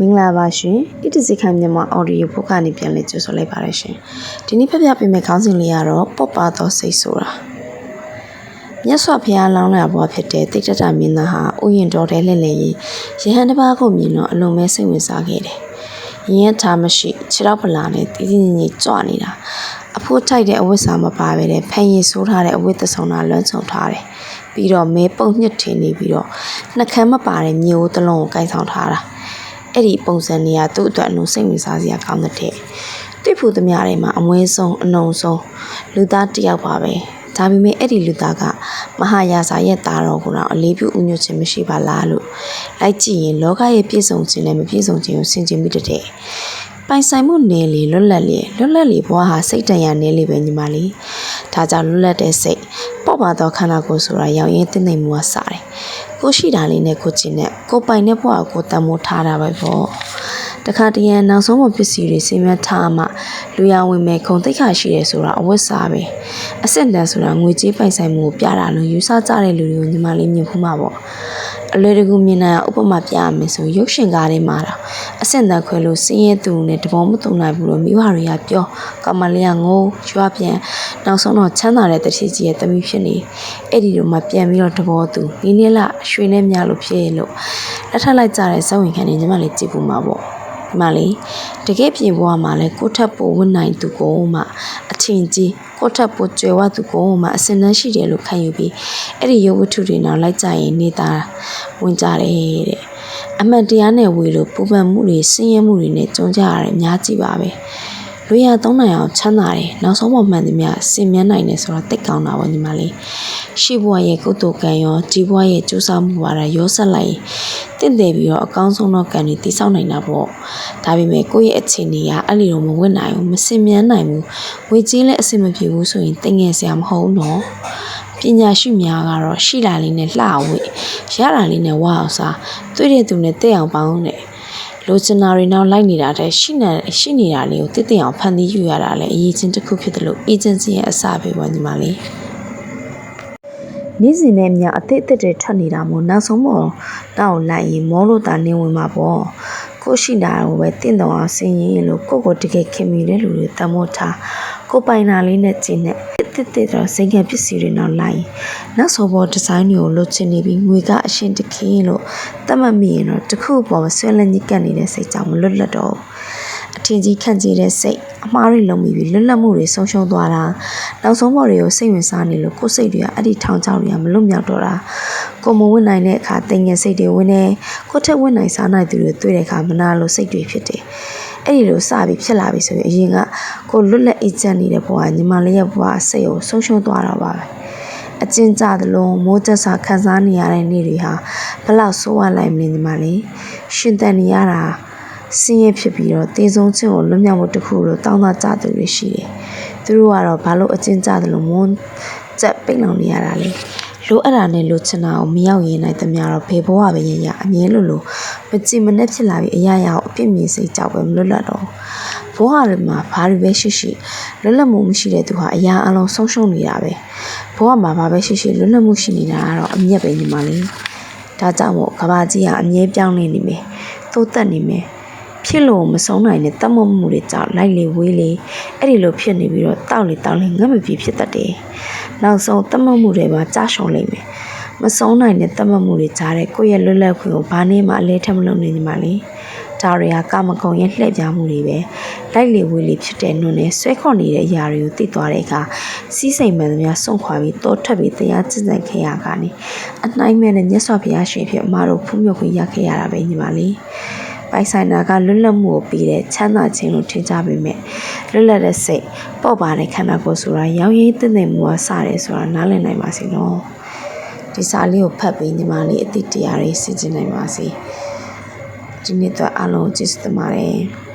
မင်္ဂလာပါရှင်ဣတိစီခိုင်မြန်မာအော်ဒီယိုဘုတ်ကနေပြန်လည်ကြိုဆိုလိုက်ပါရရှင်ဒီနေ့ဖျက်ပြပေးမယ့်ခေါင်းစဉ်လေးကတော့ပော့ပါသောစိတ်ဆိုတာမြတ်စွာဘုရားလောင်းလာဘွားဖြစ်တဲ့တိတ်တတမင်းသားဟာဥယျာဉ်တော်ထဲလှည့်လည်ရင်ရဟန်းတစ်ပါးကိုမြင်တော့အလုံးမဲစိတ်ဝင်စားခဲ့တယ်ရင်ရထားမရှိခြေတော့ပလာနဲ့တီးတီးငင်ငင်ကြွနေတာအဖိုးထိုက်တဲ့အဝတ်စားမပါပဲတဲ့ဖန်ရည်ဆိုးထားတဲ့အဝတ်သဆုံတာလွမ်းဆုံထားတယ်ပြီးတော့မဲပုံညှစ်ထင်းနေပြီးတော့နှကမ်းမပါတဲ့မြေအိုးတစ်လုံးကိုကိုင်ဆောင်ထားတာ အဲ့ဒီပုံစံတွေကသူ့အတွက်အလုံးစိတ်ဝင်စားစရာကောင်းတဲ့တွေ့ဖို့သမျှတွေမှာအမွေးဆုံးအနုံဆုံးလူသားတစ်ယောက်ပါပဲဒါပေမဲ့အဲ့ဒီလူသားကမဟာယာစာရဲ့သားတော်ကိုတော့အလေးပြုဥညွတ်ခြင်းမရှိပါလားလို့လိုက်ကြည့်ရင်လောကရဲ့ပြည့်စုံခြင်းနဲ့မပြည့်စုံခြင်းကိုဆင်ခြင်မိတဲ့ပိုင်ဆိုင်မှုနယ်လေလွတ်လပ်လေလွတ်လပ်လေဘွားဟာစိတ်တန်ရနယ်လေပဲညီမလေးဒါကြောင့်လွတ်လပ်တဲ့စိတ်ပေါ့ပါတော့ခန္ဓာကိုယ်ဆိုတာရောင်ရင်းတင်းနေမှုကစားတယ် ကိုရှိတာလေးနဲ့ကိုကျင်နဲ့ကိုပိုင်တဲ့ဘွားကိုတန်မိုးထားတာပဲပေါ့တခါတရံနောက်ဆုံးမပစ္စည်းတွေစီမံထားမှလူရဝင်မဲ့ခုံတိတ်ခါရှိတယ်ဆိုတာအဝတ်စားပဲအစစ်တမ်းဆိုတာငွေကြေးပိုင်ဆိုင်မှုကိုပြတာလို့ယူဆကြတဲ့လူတွေကိုညီမလေးမြင်ဖူးမှာပေါ့ အလွယ်တကူမြင်နိုင်အောင်ဥပမာပြရမယ်ဆိုရုပ်ရှင်ကားတွေမှာတော့အဆင့်တန်းခွဲလို့စင်းရဲသူနဲ့တဘောမတုံနိုင်ဘူးလို့မိဘတွေကပြောကမလေးကငိုးရွာပြန်နောက်ဆုံးတော့ချမ်းသာတဲ့တတိကြီးရဲ့တမိဖြစ်နေအဲ့ဒီလိုမှပြန်ပြီးတော့တဘောသူနင်းနေလရွှေနဲ့မြလို့ဖြစ်ရလို့လက်ထပ်လိုက်ကြတဲ့ဇဝင်ခံနေညီမလေးကြည့်ဖို့မှာပေါ့ဒီမှာလေတကယ်ပြင်ဘွားမှာလဲကိုထပ်ပိုဝတ်နိုင်သူကိုမှ အထင်ကြီးကိုထပ်ပိုကျွယ်ဝသူကိုမှအစင်နှန်းရှိတယ်လို့ခံယူပြီးအဲ့ဒီရုပ်ဝတ္ထုတွေနောက်လိုက်ကြရင်နေတာဝင်ကြတယ်တဲ့အမှန်တရားနဲ့ဝေလို့ပူပန်မှုတွေဆင်းရဲမှုတွေနဲ့ကြုံကြရတယ်အများကြီးပါပဲ လူရသုံးနိုင်အောင်ချမ်းသာတယ်နောက်ဆုံးပေါ်မှန်သမျှစင်မြန်းနိုင်တယ်ဆိုတာသိကောင်းတာပေါ့ညီမလေးရှိဘွားရဲ့ကုသိုလ်ကံရောကြီးဘွားရဲ့ကြိုးစားမှုပါတာရောဆက်လိုက်ရင်တင့်တယ်ပြီးတော့အကောင်းဆုံးသောကံတွေတိဆောက်နိုင်တာပေါ့ဒါပေမဲ့ကိုယ့်ရဲ့အခြေအနေကအဲ့လိုတော့မဝင်နိုင်ဘူးမစင်မြန်းနိုင်ဘူးဝေကြီးလည်းအဆင်မပြေဘူးဆိုရင်တင်ငယ်စရာမဟုတ်တော့ပညာရှိများကတော့ရှိတာလေးနဲ့လှဝေရတာလေးနဲ့ဝါအောင်စားတွေ့တဲ့သူနဲ့တဲ့အောင်ပေါင်းတယ် လိုချင်တာတွေနောက်လိုက်နေတာတဲ့ရှိနေရှိနေတာလေးကိုတည်တည်အောင်ဖန်တီးယူရတာလည်းအရေးချင်းတစ်ခုဖြစ်တယ်လို့ agency ရဲ့အစပဲပေါ့ညီမလေးနေ့စဉ်နဲ့မြအသစ်အသစ်တွေထွက်နေတာမို့နောက်ဆုံးပေါ်တောက်လိုက်ရင်မောလို့တာနေဝင်မှာပေါ့ကိုရှိတာကိုပဲတင့်တော်အောင်ဆင်ရင်လို့ကိုကိုတကယ်ခင်မိတဲ့လူတွေတမို့ထား ကိုပိုင်နာလေးနဲ့ကျင်းနဲ့တစ်တစ်တော့စိတ်ကပစ္စည်းတွေနောက်လိုက်နောက်ဆောပေါ်ဒီဇိုင်းတွေကိုလိုချင်နေပြီးငွေကအရှင်တခင်းလို့တတ်မှတ်မိရင်တော့တခုပေါ်ဆွဲလန်းကြီးကပ်နေတဲ့စိတ်ကြောင့်မလွတ်လပ်တော့အထင်ကြီးခန့်ကြီးတဲ့စိတ်အမှားတွေလုံးပြီးလွတ်လပ်မှုတွေဆုံးရှုံးသွားတာနောက်ဆုံးပေါ်တွေကိုစိတ်ဝင်စားနေလို့ကိုယ်စိတ်တွေကအဲ့ဒီထောင်ချောက်တွေကမလွတ်မြောက်တော့တာကိုမဝင်နိုင်တဲ့အခါတင်ငယ်စိတ်တွေဝင်နေကိုထက်ဝင်နိုင်စားနိုင်သူတွေတွေ့တဲ့အခါမနာလို့စိတ်တွေဖြစ်တယ် အဲ့ဒီလိုစပြီးဖြစ်လာပြီဆိုရင်အရင်ကကိုလွတ်လပ်အေးချမ်းနေတဲ့ဘဝညီမလေးရဲ့ဘဝစိတ်ကိုဆုံးရှုံးသွားတော့ပါပဲအကျဉ်းကြသလိုမိုးတက်စာခံစားနေရတဲ့နေ့တွေဟာဘလောက်ဆိုးဝါးလိုက်မလဲညီမလေးရှင်တန်နေရတာဆင်းရဲဖြစ်ပြီးတော့တင်းဆုံးချင်းကိုလွတ်မြောက်မှုတစ်ခုလိုတောင်းတကြသူတွေရှိတယ်သူတို့ကတော့ဘာလို့အကျဉ်းကြသလိုမွန်းကျက်ပိတ်လောင်နေရတာလဲ လိုအပ်တာနဲ့လိုချင်တာကိုမရောက်ရင်နိုင်သမျှတော့ဖေဘဝပဲရင်ရအမြဲလိုလိုမကြည်မနှက်ဖြစ်လာပြီးအရာရာကိုအပြစ်မြင်စိတ်ကြောက်ပဲမလွတ်လပ်တော့ဘဝတွေမှာဘာတွေပဲရှိရှိလွတ်လပ်မှုမရှိတဲ့သူဟာအရာအလုံးဆုံးရှုံးနေတာပဲဘဝမှာဘာပဲရှိရှိလွတ်လပ်မှုရှိနေတာကတော့အမျက်ပဲညီမလေးဒါကြောင့်မို့ကဘာကြီးကအမြဲပြောင်းနေနေမယ်သိုးသက်နေမယ် ဖြစ်လို့မဆုံးနိုင်တဲ့တတ်မှတ်မှုတွေကြောင့်လိုက်လေဝေးလေအဲ့ဒီလိုဖြစ်နေပြီးတော့တောက်လေတောက်လေငတ်မပြေဖြစ်တတ်တယ်။နောက်ဆုံးတတ်မှတ်မှုတွေပါကြားရှုံလိမ့်မယ်။မဆုံးနိုင်တဲ့တတ်မှတ်မှုတွေကြားတဲ့ကိုယ့်ရဲ့လွတ်လပ်ခွင့်ကိုဘာနဲ့မှအလဲထက်မလုပ်နေညီမလေး။ဒါတွေကကာမဂုဏ်ရဲ့လှည့်ပြားမှုတွေပဲလိုက်လေဝေးလေဖြစ်တဲ့နုနဲ့ဆွဲခေါ်နေတဲ့အရာတွေကိုသိသွားတဲ့အခါစီးစိမ်မှန်သမျှစွန့်ခွာပြီးတောထက်ပြီးတရားကျင့်ကြံခဲ့ရတာကနေအနှိုင်းမဲ့နဲ့မြတ်စွာဘုရားရှင်ဖြစ်အမတို့ဖူးမြုပ်ခွင့်ရခဲ့ရတာပဲညီမလေး။ ပိုင်ဆိုင်တာကလွတ်လပ်မှုကိုပြီးတဲ့ချမ်းသာခြင်းလို့ထင်ကြပေမဲ့လွတ်လပ်တဲ့စိတ်ပေါ့ပါတဲ့ခန္ဓာကိုယ်ဆိုတာရောင်ရည်တည်နေမှုကစတယ်ဆိုတာနားလည်နိုင်ပါစေနော်ဒီစာလေးကိုဖတ်ပြီးညီမလေးအတိတ်တရားတွေသိကျင်နိုင်ပါစေဒီနေ့တော့အားလုံးကျေးဇူးတင်ပါတယ်